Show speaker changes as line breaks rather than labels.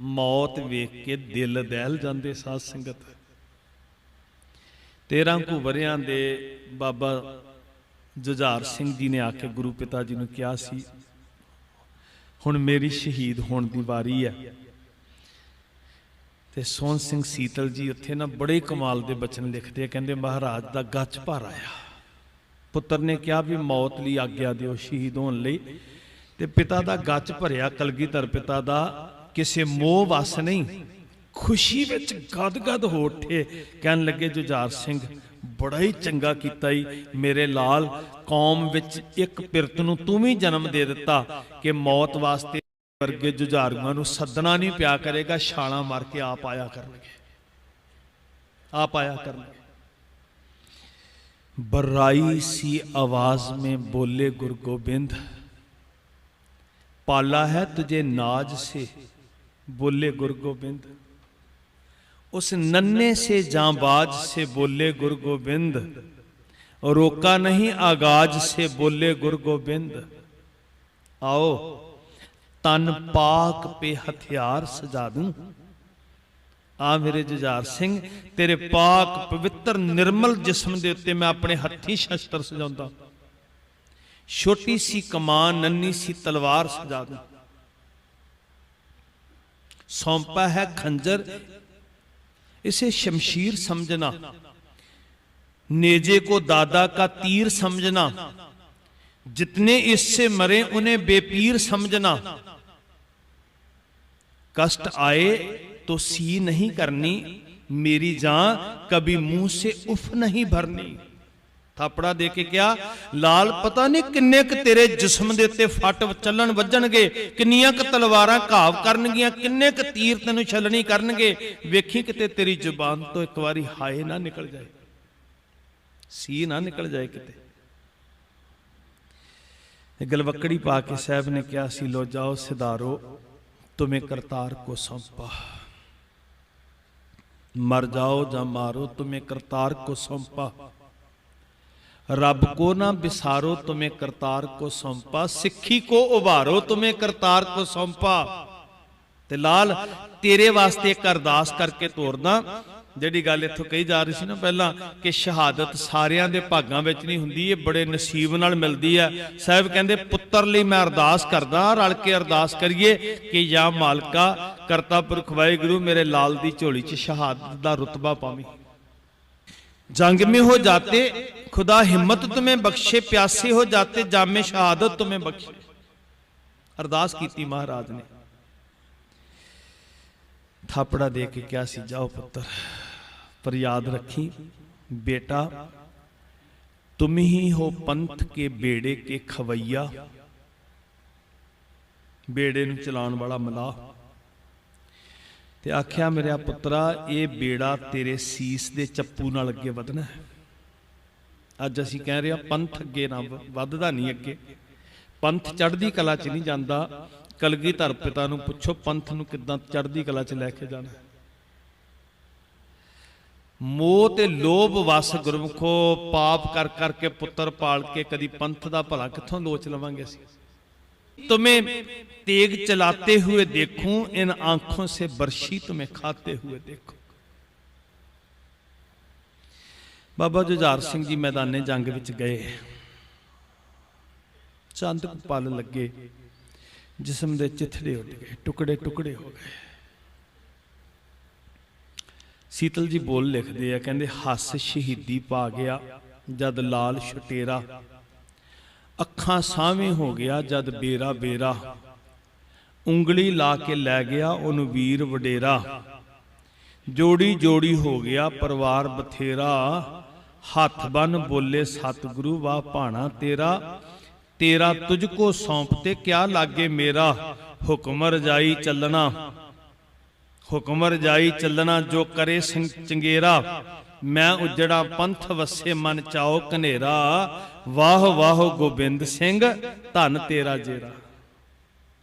ਮੌਤ ਵੇਖ ਕੇ ਦਿਲ ਦਹਿਲ ਜਾਂਦੇ ਸਾਧ ਸੰਗਤ। 13 ਕੁ ਵਰਿਆਂ ਦੇ ਬਾਬਾ ਜੁਝਾਰ ਸਿੰਘ ਜੀ ਨੇ ਆ ਕੇ ਗੁਰੂ ਪਿਤਾ ਜੀ ਨੂੰ ਕਿਹਾ ਸੀ, ਹੁਣ ਮੇਰੀ ਸ਼ਹੀਦ ਹੋਣ ਦੀ ਵਾਰੀ ਹੈ। ਤੇ ਸੋਹਣ ਸਿੰਘ ਸੀਤਲ ਜੀ ਉੱਥੇ ਨਾ ਬੜੇ ਕਮਾਲ ਦੇ ਬਚਨ ਲਿਖਦੇ ਆ, ਕਹਿੰਦੇ, ਮਹਾਰਾਜ ਦਾ ਗੱਚ ਭਰ ਆਇਆ। ਪੁੱਤਰ ਨੇ ਕਿਹਾ ਵੀ ਮੌਤ ਲਈ ਆਗਿਆ ਦਿਓ ਸ਼ਹੀਦ ਹੋਣ ਲਈ। ਤੇ ਪਿਤਾ ਦਾ ਗੱਚ ਭਰਿਆ, ਕਲਗੀਧਰ ਪਿਤਾ ਦਾ ਕਿਸੇ ਮੋਹ ਵਸ ਨਹੀਂ। ਖੁਸ਼ੀ ਵਿੱਚ ਗਦਗਦ ਹੋ ਉੱਠੇ। ਕਹਿਣ ਲੱਗੇ, ਜੁਝਾਰ ਸਿੰਘ, ਬੜਾ ਹੀ ਚੰਗਾ ਕੀਤਾ ਈ। ਮੇਰੇ ਲਾਲ ਕੌਮ ਵਿੱਚ ਇੱਕ ਪਿਰਤ ਨੂੰ ਤੂੰ ਵੀ ਜਨਮ ਦੇ ਦਿੱਤਾ ਕਿ ਮੌਤ ਵਾਸਤੇ ਵਰਗੇ ਜੁਝਾਰੂਆਂ ਨੂੰ ਸੱਦਣਾ ਨਹੀਂ ਪਿਆ ਕਰੇਗਾ। ਛਾਲਾਂ ਮਾਰ ਕੇ ਆਪ ਆਇਆ ਕਰਨਗੇ। ਆਪ ਆਇਆ ਕਰਨਗੇ। ਬਰਾਈ ਸੀ ਆਵਾਜ਼ ਮੇਂ, ਬੋਲੇ ਗੁਰੂ ਗੋਬਿੰਦ। ਪਾਲਾ ਹੈ ਤੁਝੇ ਨਾਜ ਸੇ। बोले गुरु गोविंद उस नन्हे से जांबाज से बोले गुरु गोविंद रोका नहीं आगाज से बोले गुरु गोविंद आओ तन पाक पे हथियार सजा दूं ਆ ਮੇਰੇ ਜੁਝਾਰ ਸਿੰਘ ਤੇਰੇ ਪਾਕ ਪਵਿੱਤਰ ਨਿਰਮਲ ਜਿਸਮ ਦੇ ਉੱਤੇ ਮੈਂ ਆਪਣੇ ਹੱਥੀਂ ਸ਼ਸਤਰ ਸਜਾਉਂਦਾ ਛੋਟੀ ਸੀ ਕਮਾਨ ਨੰਨੀ ਸੀ ਤਲਵਾਰ ਸਜਾ ਦੂੰ सौंपा है खंजर। इसे शमशीर समझना। नेजे को दादा का तीर समझना। जितने इससे मरे उन्हें बेपीर समझना। कष्ट आए तो सी नहीं करनी। मेरी जान कभी मुँह से उफ नहीं भरनी। ਥਾਪੜਾ ਦੇ ਕੇ ਕਿਹਾ, ਲਾਲ ਪਤਾ ਨਹੀਂ ਕਿੰਨੇ ਕ ਤੇਰੇ ਜਿਸਮ ਦੇ ਉੱਤੇ ਫੱਟ ਚੱਲਣ ਵੱਜਣਗੇ, ਕਿੰਨੀਆਂ ਕ ਤਲਵਾਰਾਂ ਘਾਵ ਕਰਨਗੀਆਂ, ਕਿੰਨੇ ਕ ਤੀਰ ਤੈਨੂੰ ਛਲਣੀ ਕਰਨਗੇ। ਵੇਖੀ ਕਿਤੇ ਤੇਰੀ ਜ਼ੁਬਾਨ ਤੋਂ ਇੱਕ ਵਾਰੀ ਹਾਏ ਨਾ ਨਿਕਲ ਜਾਏ। ਸੀ ਨਾ ਨਿਕਲ ਜਾਏ ਕਿਤੇ। ਗਲਵਕੜੀ ਪਾ ਕੇ ਸਾਹਿਬ ਨੇ ਕਿਹਾ ਸੀ ਲੋ ਜਾਓ ਸਿਧਾਰੋ, ਤੁਮੇ ਕਰਤਾਰ ਕੋ ਸੰਪਾ। ਮਰ ਜਾਓ ਜਾਂ ਮਾਰੋ, ਤੁਮੇ ਕਰਤਾਰ ਕੋ ਸੰਪਾ। रब को ना बिसारो तुम्हें करतार को सौंपा सिक्खी को उभारो तुम्हें करतार को सौंपा ਤੇ ਲਾਲ, ਤੇਰੇ ਵਾਸਤੇ ਇੱਕ ਅਰਦਾਸ ਕਰਕੇ ਤੋਰਦਾ, ਜਿਹੜੀ ਗੱਲ ਇੱਥੋਂ ਕਹੀ ਜਾ ਰਹੀ ਸੀ ਨਾ ਪਹਿਲਾਂ, ਕਿ ਸ਼ਹਾਦਤ ਸਾਰਿਆਂ ਦੇ ਭਾਗਾਂ ਵਿੱਚ ਨਹੀਂ ਹੁੰਦੀ, ਇਹ ਬੜੇ ਨਸੀਬ ਨਾਲ ਮਿਲਦੀ ਹੈ। ਸਾਹਿਬ ਕਹਿੰਦੇ, ਪੁੱਤਰ ਲਈ ਮੈਂ ਅਰਦਾਸ ਕਰਦਾ, ਰਲ ਕੇ ਅਰਦਾਸ ਕਰੀਏ ਕਿ ਜਾਂ ਮਾਲਕਾ, ਕਰਤਾ ਪੁਰਖ ਵਾਹਿਗੁਰੂ, ਮੇਰੇ ਲਾਲ ਦੀ ਝੋਲੀ 'ਚ ਸ਼ਹਾਦਤ ਦਾ ਰਤਬਾ ਪਾਵੀਂ। जंग में हो जाते, खुदा हिम्मत तुम्हें बख्शे, प्यासे हो जाते, जामे शहादत तुम्हें बख्शे। अरदास की महाराज ने। थापड़ा दे के क्या सी, जाओ पुत्र, पर याद रखी, बेटा, तुम ही हो पंथ के बेड़े के खवैया। बेड़े चलाने वाला मलाह। ਤੇ ਆਖਿਆ ਮੇਰਾ ਪੁੱਤਰਾ, ਇਹ ਬੇੜਾ ਤੇਰੇ ਸੀਸ ਦੇ ਚੱਪੂ ਨਾਲ ਅੱਗੇ ਵਧਣਾ ਹੈ। ਅੱਜ ਅਸੀਂ ਕਹਿ ਰਹੇ ਹਾਂ, ਪੰਥ ਅੱਗੇ ਨਾ ਵ- ਵੱਧਦਾ ਨਹੀਂ ਅੱਗੇ। ਪੰਥ ਚੜ੍ਹਦੀ ਕਲਾ 'ਚ ਨਹੀਂ ਜਾਂਦਾ। ਕਲਗੀਧਰ ਪਿਤਾ ਨੂੰ ਪੁੱਛੋ, ਪੰਥ ਨੂੰ ਕਿੱਦਾਂ ਚੜ੍ਹਦੀ ਕਲਾ 'ਚ ਲੈ ਕੇ ਜਾਣਾ ਮੋਹ ਤੇ ਲੋਭ ਵਸ ਗੁਰਮਖੋ, ਪਾਪ ਕਰ ਕਰਕੇ ਪੁੱਤਰ ਪਾਲ ਕੇ ਕਦੀ ਪੰਥ ਦਾ ਭਲਾ ਕਿੱਥੋਂ ਲੋਚ ਲਵਾਂਗੇ ਅਸੀਂ? तुम्हें तेग चलाते हुए देखूं इन आंखों से बर्शी तुम्हें खाते हुए देखूं ਬਾਬਾ ਜੁਝਾਰ ਸਿੰਘ ਜੀ ਮੈਦਾਨੇ ਜੰਗ ਵਿੱਚ ਗਏ ਚੰਦ ਕੁ ਪਲ ਲੱਗੇ ਜਿਸਮ ਦੇ ਚਿਥੜੇ ਉੱਡ ਗਏ ਟੁਕੜੇ ਟੁਕੜੇ ਹੋ ਗਏ ਸੀਤਲ ਜੀ ਬੋਲ ਲਿਖਦੇ ਆ ਕਹਿੰਦੇ ਹੱਸ ਸ਼ਹੀਦੀ ਪਾ ਗਿਆ ਜਦ ਲਾਲ ਛਟੇਰਾ ਅੱਖਾਂ ਸਾਵੇਂ ਹੋ ਗਿਆ ਜਦ ਬੇਰਾ ਬੇਰਾ। ਉਂਗਲੀ ਲਾ ਕੇ ਲੈ ਗਿਆ ਉਹਨੂੰ ਵੀਰ ਵਡੇਰਾ। ਜੋੜੀ ਜੋੜੀ ਹੋ ਗਿਆ ਪਰਿਵਾਰ ਬਥੇਰਾ। ਹੱਥ ਬਨ ਬੋਲੇ, ਸਤਿਗੁਰੂ ਵਾ ਭਾਣਾ ਤੇਰਾ। ਤੇਰਾ ਤੁਝ ਕੋ ਸੌਂਪ ਤੇ ਕਿਆ ਲਾਗੇ ਮੇਰਾ? ਹੁਕਮ ਰਜਾਈ ਚੱਲਣਾ। ਹੁਕਮ ਰਜਾਈ ਚੱਲਣਾ ਜੋ ਕਰੇ ਸਿੰਘ ਚੰਗੇਰਾ। ਮੈਂ ਉਜੜਾ ਪੰਥ ਵਸੇ ਮਨ ਚਾਓ ਕਨੇਰਾ ਵਾਹ ਵਾਹ ਗੋਬਿੰਦ ਸਿੰਘ ਧੰਨ ਤੇਰਾ ਜੇਰਾ।